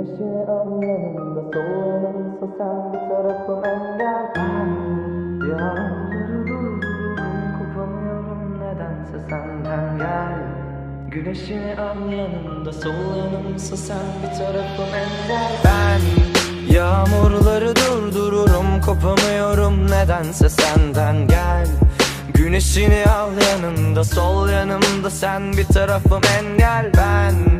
yanımda sol yanımsa sen bir tarafım engel yağmurları durdururum kopamıyorum nedense senden gel. Güneşini al yanımda sol yanımsa sen bir tarafım engel Ben yağmurları durdururum kopamıyorum nedense senden gel. Güneşini al yanımda sol yanımda sen bir tarafım engel. Ben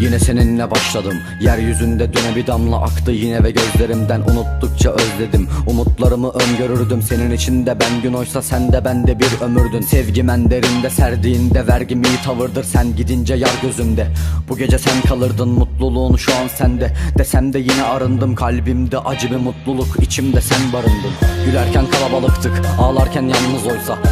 Yine seninle başladım. Yeryüzünde düne bir damla aktı yine ve gözlerimden Unuttukça özledim. Umutlarımı öngörürdüm. Senin içinde ben gün oysa sen de bende bir ömürdün. Sevgim en derinde serdiğinde vergim iyi tavırdır? Sen gidince yar gözümde. Bu gece sen kalırdın mutluluğun şu an sende. Desem de yine arındım kalbimde acı bir mutluluk içimde sen barındın. Gülerken kalabalıktık ağlarken yalnız oysa